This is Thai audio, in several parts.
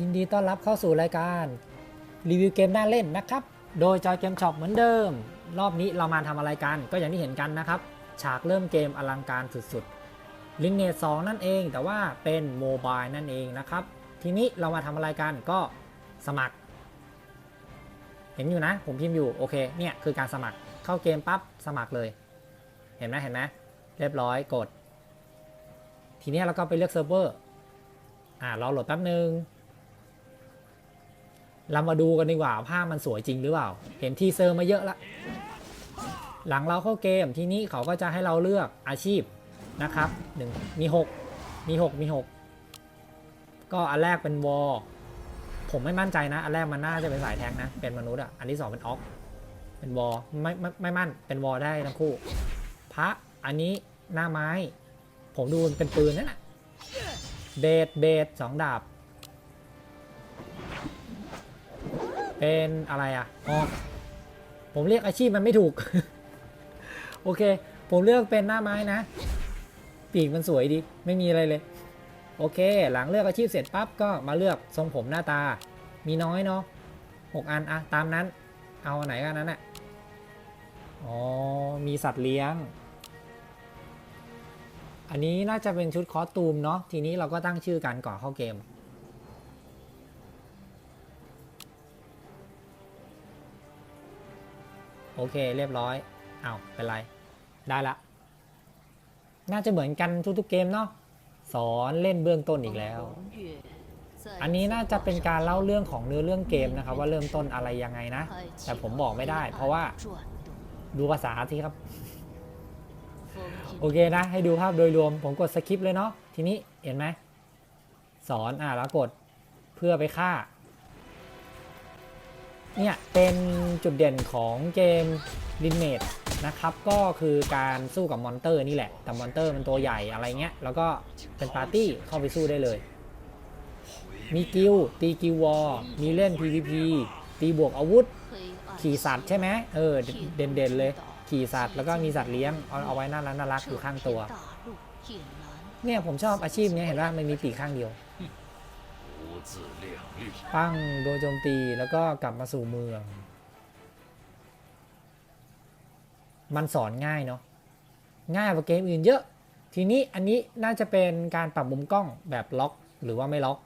ยินดีต้อนรับเข้าสู่รายการ รีวิวเกมน่าเล่นนะครับ โดยจอยเกมช็อปเหมือนเดิม รอบนี้เรามาทำอะไรกัน ก็อย่างที่เห็นกันนะครับ ฉากเริ่มเกมอลังการสุดๆลิงเนต2นั่นเอง แต่ว่าเป็นโมบายนั่นเองนะครับ ทีนี้เรามาทำอะไรกันก็สมัคร เห็นอยู่นะ ผมพิมพ์อยู่โอเคเนี่ยคือการสมัครเข้าเกมปั๊บสมัครเลย เห็นไหมเห็นไหมเรียบร้อยกด ทีนี้เราก็ไปเลือกเซิร์ฟเวอร์อ่ารอโหลดแป๊บนึง เรามาดูกันดีกว่าภาพมันสวยจริงหรือเปล่า เห็นทีเซอร์มาเยอะละ หลังเราเข้าเกมทีนี้เขาก็จะให้เราเลือกอาชีพนะครับหนึ่งมี 6 มี 6 มี 6 ก็อันแรกเป็นวอลผมไม่มั่นใจนะ อันแรกมันน่าจะเป็นสายแทงค์นะ เป็นมนุษย์อะ อันที่สองเป็นออกเป็นวอลไม่ไม่ไม่มั่นเป็นวอลได้ทั้งคู่ พระอันนี้หน้าไม้ ผมดูเป็นปืนนั่นน่ะเบสเบสสองดาบ เป็นอะไรอะอ๋อผมเรียกอาชีพมันไม่ถูก โอเค ผมเลือกเป็นหน้าไม้นะ ปีกมันสวยดี ไม่มีอะไรเลย โอเค หลังเลือกอาชีพเสร็จปั๊บก็มาเลือกทรงผมหน้าตา มีน้อยเนาะหกอันอะตามนั้น เอาอันไหนกันนั้นอะอ๋อ มีสัตว์เลี้ยง อันนี้น่าจะเป็นชุดคอสตูมเนาะ ทีนี้เราก็ตั้งชื่อกันก่อนเข้าเกม โอเคเรียบร้อยเอาเป็นไร ได้ละ น่าจะเหมือนกันทุกๆเกมเนาะสอนเล่นเบื้องต้นอีกแล้ว อันนี้น่าจะเป็นการเล่าเรื่องของเนื้อเรื่องเกมนะครับ ว่าเริ่มต้นอะไรยังไงนะ แต่ผมบอกไม่ได้ เพราะว่าดูภาษาที่ครับ โอเคนะ ให้ดูภาพโดยรวม ผมกดสคริปเลยเนาะทีนี้เห็นไหมสอนอ่าแล้วกดเพื่อไปฆ่า เนี่ยเป็นจุดเด่นของเกมดินเมดนะครับก็คือการสู้กับมอนเตอร์นี่แหละ แต่มอนเตอร์มันตัวใหญ่อะไรเงี้ย แล้วก็เป็นปาร์ตี้เข้าไปสู้ได้เลย มีกิลตีกิววอลมีเล่น PVP ตีบวกอาวุธ ขี่สัตว์ใช่ไหมเออเด่นๆเลย ขี่สัตว์แล้วก็มีสัตว์เลี้ยงเอาเอาไว้น่ารักน่ารักอยู่ข้างตัว เนี่ยผมชอบอาชีพนี้เห็นว่ามันมีปีกข้างเดียว ปั้งโดนโจมตีแล้วก็กลับมาสู่เมือง มันสอนง่ายเนาะง่ายกว่าเกมอื่นเยอะ ทีนี้อันนี้น่าจะเป็นการปรับมุมกล้องแบบล็อกหรือว่าไม่ล็อก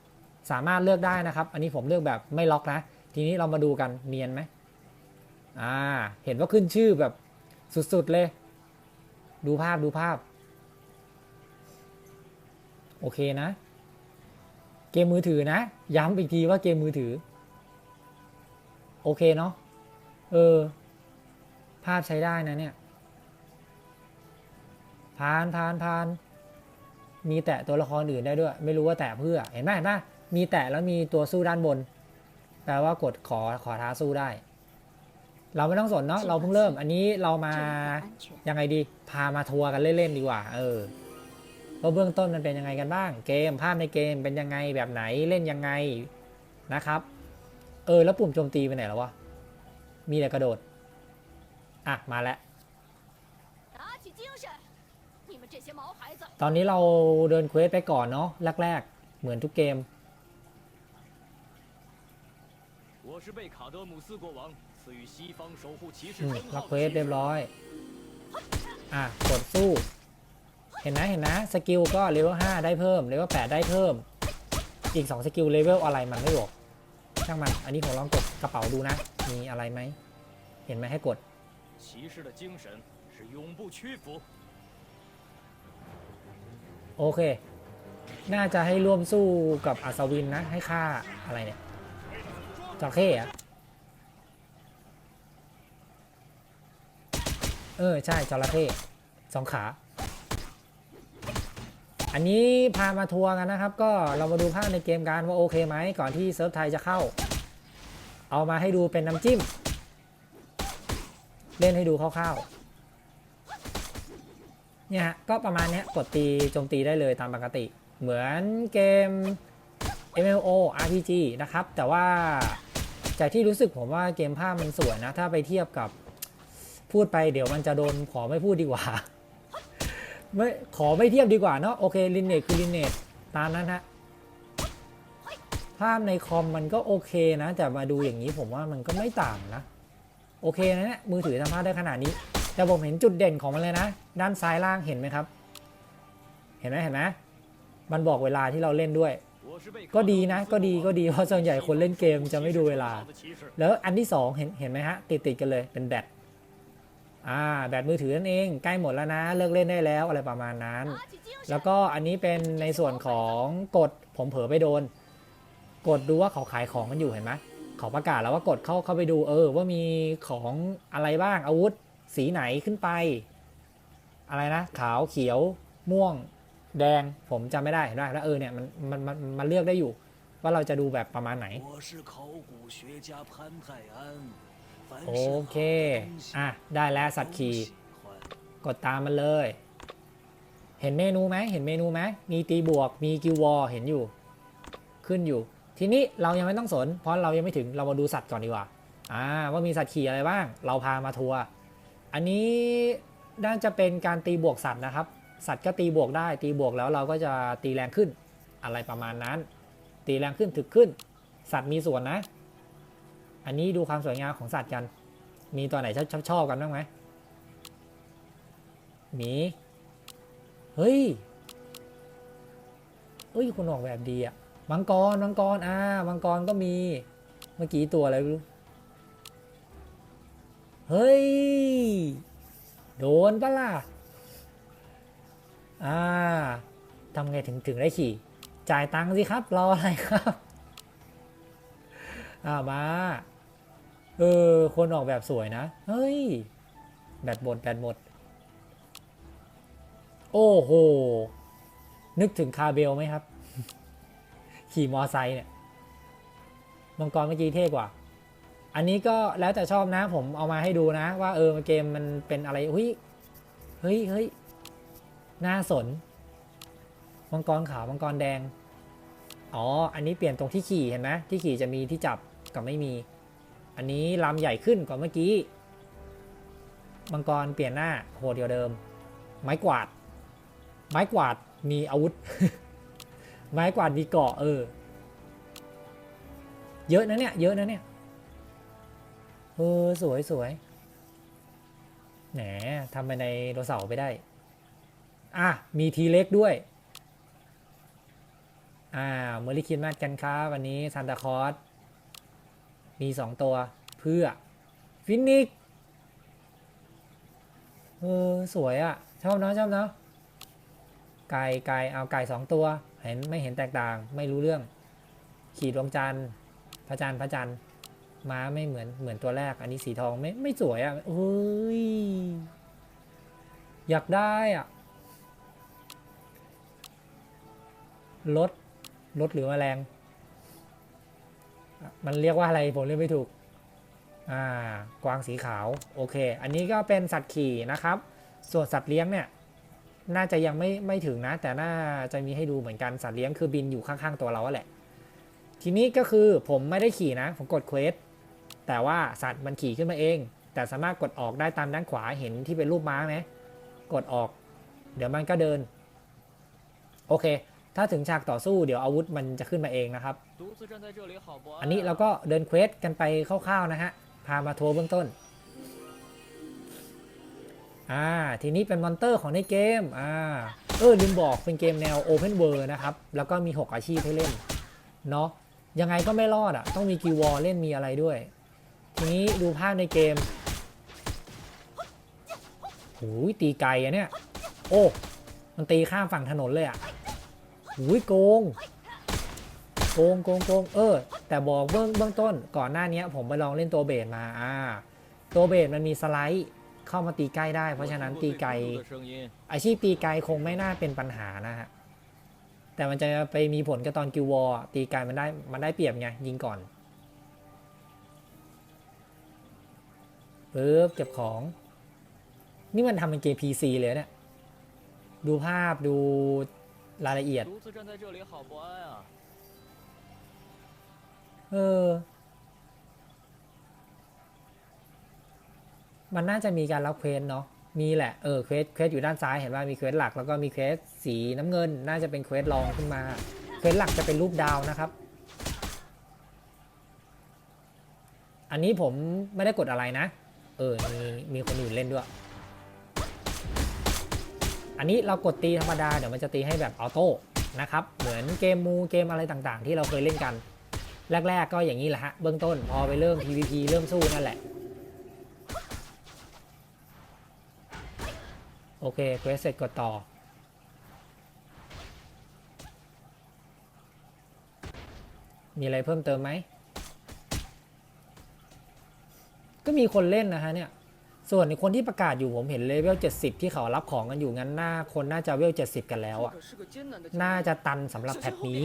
สามารถเลือกได้นะครับ อันนี้ผมเลือกแบบไม่ล็อกนะ ทีนี้เรามาดูกันเนียนไหมอ่า เห็นว่าขึ้นชื่อแบบสุดๆเลย ดูภาพดูภาพ โอเคนะ เกมมือถือนะ ย้ำอีกทีว่าเกมมือถือ โอเคเนาะเออ ภาพใช้ได้นะเนี่ยพานพานพานมีแตะตัวละครอื่นได้ด้วย ไม่รู้ว่าแตะเพื่อ เห็นไหมเห็นไหมมีแตะแล้วมีตัวสู้ด้านบน แปลว่ากดขอขอท้าสู้ได้ เราไม่ต้องสนเนาะเราเพิ่งเริ่ม อันนี้เรามายังไงดี พามาทัวร์กันเล่นๆดีกว่า เออ ว่าเบื้องต้นมันเป็นยังไงกันบ้าง เกมภาพในเกมเป็นยังไงแบบไหนเล่นยังไงนะครับ เออแล้วปุ่มโจมตีไปไหนแล้ววะ มีแต่กระโดด อะ มาแล้ว ตอนนี้เราเดินเควสไปก่อนเนาะแรกๆ เหมือนทุกเกมมาเควสเรียบร้อย อะ กดสู้ เห็นนะเห็นนะสกิลก็เลเวล5ได้เพิ่มเลเวล8ได้เพิ่ม อีก 2 สกิลเลเวลอะไรมันไม่บอกช่างมัน อันนี้ผมลองกดกระเป๋าดูนะ มีอะไรไหม เห็นไหมให้กดโอเค น่าจะให้ร่วมสู้กับอัศวินนะ ให้ฆ่าอะไรเนี่ยจระเข้อะเออ ใช่จระเข้สองขา อันนี้พามาทัวร์กันนะครับ ก็เรามาดูภาพในเกมกันว่าโอเคไหมก่อนที่เซิร์ฟไทยจะเข้า เอามาให้ดูเป็นน้ำจิ้ม เล่นให้ดูคร่าวๆเนี่ยฮะก็ประมาณนี้กดตีโจมตีได้เลยตามปกติ เหมือนเกม MLO RPG นะครับ แต่ว่าจากที่รู้สึกผมว่าเกมภาพมันสวยนะ ถ้าไปเทียบกับพูดไปเดี๋ยวมันจะโดนขอไม่พูดดีกว่า ม่ขอไม่เทียบดีกว่าเนาะโอเคลินเนตคือลินเนตตามนั้นฮะภาพในคอมมันก็โอเคนะ แต่มาดูอย่างนี้ผมว่ามันก็ไม่ต่างนะ โอเคนะเนี่ยมือถือทำภาพได้ขนาดนี้ แต่ผมเห็นจุดเด่นของมันเลยนะ ด้านซ้ายล่างเห็นไหมครับ เห็นไหมเห็นไหมมันบอกเวลาที่เราเล่นด้วย ก็ดีนะ ก็ดีก็ดีเพราะส่วนใหญ่คนเล่นเกมจะไม่ดูเวลา แล้วอันที่ 2 เห็นเห็นไหมฮะติดติดกันเลยเป็นแบต อ่าแบตมือถือนั่นเองใกล้หมดแล้วนะเลิกเล่นได้แล้วอะไรประมาณนั้น แล้วก็อันนี้เป็นในส่วนของกดผมเผลอไปโดน กดดูว่าเขาขายของกันอยู่เห็นไหมเขาประกาศแล้วว่ากดเข้าเข้าไปดูเออ ว่ามีของอะไรบ้างอาวุธ สีไหนขึ้นไป อะไรนะ ขาวเขียวม่วง แดงผมจำไม่ได้เห็นไหมแล้วเออเนี่ยมันมันมันมันเลือกได้อยู่ ว่าเราจะดูแบบประมาณไหน โอเค อะ ได้แล้วสัตว์ขี่กดตามมันเลย เห็นเมนูไหมเห็นเมนูไหมมีตีบวก มีกิววอเห็นอยู่ ขึ้นอยู่ ทีนี้เรายังไม่ต้องสน เพราะเรายังไม่ถึง เรามาดูสัตว์ก่อนดีกว่า อ่า ว่ามีสัตว์ขี่อะไรบ้าง เราพามาทัวร์ อันนี้น่าจะเป็นการตีบวกสัตว์นะครับ สัตว์ก็ตีบวกได้ ตีบวกแล้วเราก็จะตีแรงขึ้น อะไรประมาณนั้น ตีแรงขึ้นถึกขึ้น สัตว์มีส่วนนะ อันนี้ดูความสวยงามของสัตว์กัน มีตัวไหนชอบชอบชอบกันบ้างไหมหมี เฮ้ย เฮ้ยคุณออกแบบดีอะมังกรมังกรอ่ามังกรก็มี เมื่อกี้ตัวอะไรไม่รู้ เฮ้ย โดนปะล่ะ อ่าทำไงถึงถึงได้ขี่ จ่ายตังค์สิครับ รออะไรครับ อ่ามา เออ คนออกแบบสวยนะ เฮ้ย แบตหมด แบตหมด โอ้โห นึกถึงคาเบลไหมครับ ขี่มอไซค์เนี่ย มังกรเมื่อกี้เท่กว่า อันนี้ก็แล้วแต่ชอบนะ ผมเอามาให้ดูนะ ว่าเออเกมมันเป็นอะไรเฮ้ย เฮ้ยเฮ้ยน่าสน มังกรขาว มังกรแดง อ๋อ อันนี้เปลี่ยนตรงที่ขี่เห็นไหมที่ขี่จะมีที่จับกับไม่มี อันนี้ลำใหญ่ขึ้นกว่าเมื่อกี้มังกรเปลี่ยนหน้าโหดเดียวเดิม ไม้กวาด ไม้กวาดมีอาวุธ ไม้กวาดมีเกาะเออ เยอะนะเนี่ย เยอะนะเนี่ยเออสวยสวยแหมทำไปในโดเสาไปได้ อะ มีทีเล็กด้วย อ่าเมอริคินมาดกันครับวันนี้ซานตาคอส มีสองตัวเพื่อฟินิกซ์เออสวยอะ่ะ ชอบเนะชอบเนะไก่ไก่เอาไก่สองตัว เห็นไม่เห็นแตกต่างไม่รู้เรื่อง ขี่ดวงจันทร์พระจันทร์พระจันทร์ม้าไม่เหมือนเหมือนตัวแรก อันนี้สีทองไม่ไม่สวยอะ่ะเฮ้ยอยากได้อะรถรถหรือแมลง มันเรียกว่าอะไรผมเรียกไม่ถูกอ่ากวางสีขาวโอเค อันนี้ก็เป็นสัตว์ขี่นะครับ ส่วนสัตว์เลี้ยงเนี่ยน่าจะยังไม่ไม่ถึงนะ แต่น่าจะมีให้ดูเหมือนกันสัตว์เลี้ยงคือบินอยู่ข้างๆตัวเราแหละ ทีนี้ก็คือผมไม่ได้ขี่นะ ผมกดเควสแต่ว่าสัตว์มันขี่ขึ้นมาเอง แต่สามารถกดออกได้ตามด้านขวาเห็นที่เป็นรูปม้าไหมกดออก เดี๋ยวมันก็เดิน โอเค ถ้าถึงฉากต่อสู้เดี๋ยวอาวุธมันจะขึ้นมาเองนะครับ อันนี้เราก็เดินเควสกันไปคร่าวๆนะฮะ พามาทัวร์เบื้องต้น อ่า ทีนี้เป็นมอนเตอร์ของในเกม อ่า เออลืมบอกเป็นเกมแนว Open World นะครับ แล้วก็มี 6 อาชีพให้เล่น เนาะ ยังไงก็ไม่รอดอะ่ะ ต้องมีกิวอลเล่นมีอะไรด้วย ทีนี้ดูภาพในเกมโอ้ยตีไกลอะเนี่ย โอ้ มันตีข้ามฝั่งถนนเลยอะ่ะ หูยโกง โกงโกงโกงเออ แต่บอกเบื้องเบื้องต้น ก่อนหน้านี้ผมไปลองเล่นตัวเบสมาอ่าตัวเบสมันมีสไลด์เข้ามาตีใกล้ได้ เพราะฉะนั้นตีไกลอาชีพตีไกลคงไม่น่าเป็นปัญหานะฮะแต่มันจะไปมีผลกับตอนกิววอตีไกลมันได้มันได้เปรียบไงยิงก่อนปึ๊บเก็บของ นี่มันทำเป็นเกมพีซีเลยเนี่ยดูภาพดู รายละเอียดเออ มันน่าจะมีการรับเควสเนาะ มีแหละ เออ เควส เควสอยู่ด้านซ้ายเห็นว่ามีเควสหลักแล้วก็มีเควสสีน้ำเงิน น่าจะเป็นเควสรองขึ้นมา เควสหลักจะเป็นรูปดาวนะครับ อันนี้ผมไม่ได้กดอะไรนะ เออ มีมีคนอื่นเล่นด้วย อันนี้เรากดตีธรรมดาเดี๋ยวมันจะตีให้แบบออโต้นะครับเหมือนเกมมูเกมอะไรต่างๆ ที่เราเคยเล่นกัน แรก ๆ ก็อย่างนี้แหละฮะเบื้องต้นพอไปเริ่ม PVP เริ่มสู้นั่นแหละโอเคเควสเสร็จกดต่อ มีอะไรเพิ่มเติมไหม ก็มีคนเล่นนะฮะเนี่ย ส่วนในคนที่ประกาศอยู่ผมเห็นเลเวล 70 ที่เขารับของกันอยู่งั้นหน้าคนน่าจะเวล 70 กันแล้วอะ น่าจะตันสำหรับแพทนี้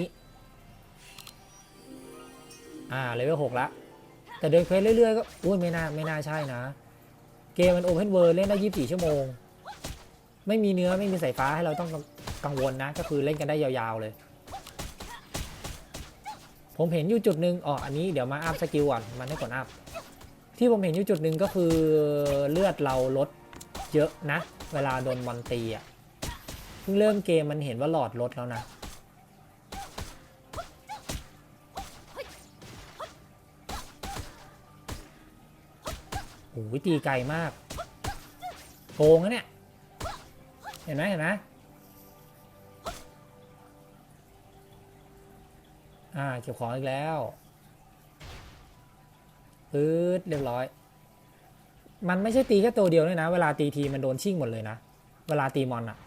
อ่าเลเวล 6 ละ แต่เดินเควสเรื่อยๆก็อุ้ยไม่น่าไม่น่าใช่นะ เกมมันโอเพนเวิร์เล่นได้ 24 ชั่วโมง ไม่มีเนื้อไม่มีสายฟ้าให้เราต้องกังวลนะ ก็คือเล่นกันได้ยาวๆเลย ผมเห็นอยู่จุดหนึ่งอ๋ออันนี้เดี๋ยวมาอัพสกิลก่อนมันให้กดอัพ ที่ผมเห็นอยู่จุดหนึ่งก็คือเลือดเราลดเยอะนะ เวลาโดนมอนตีอะเพิ่งเริ่มเกมมันเห็นว่าหลอดลดแล้วนะ โอ้หตีไกลมากโกงนะเนี่ย เห็นไหมเห็นไหมอ่าเก็บของอีกแล้ว ปื๊ดเรียบร้อย มันไม่ใช่ตีแค่ตัวเดียวด้วยนะ เวลาตีทีมันโดนชิ่งหมดเลยนะ เวลาตีมอนอะ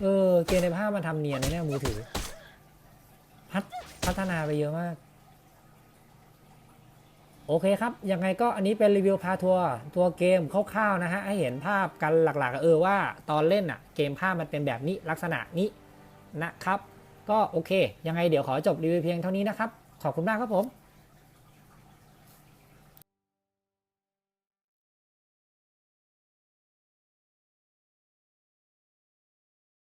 เออ เกมในภาพมันทำเนียนนะเนี่ยมือถือ พัฒพัฒนาไปเยอะมาก โอเคครับ ยังไงก็อันนี้เป็นรีวิวพาทัวร์ตัวเกมคร่าวๆนะฮะ ให้เห็นภาพกันหลักๆ เออว่าตอนเล่นอะเกมภาพมันเป็นแบบนี้ลักษณะนี้นะครับ ก็โอเค ยังไงเดี๋ยวขอจบรีวิวเพียงเท่านี้นะครับ ขอบคุณมากครับผม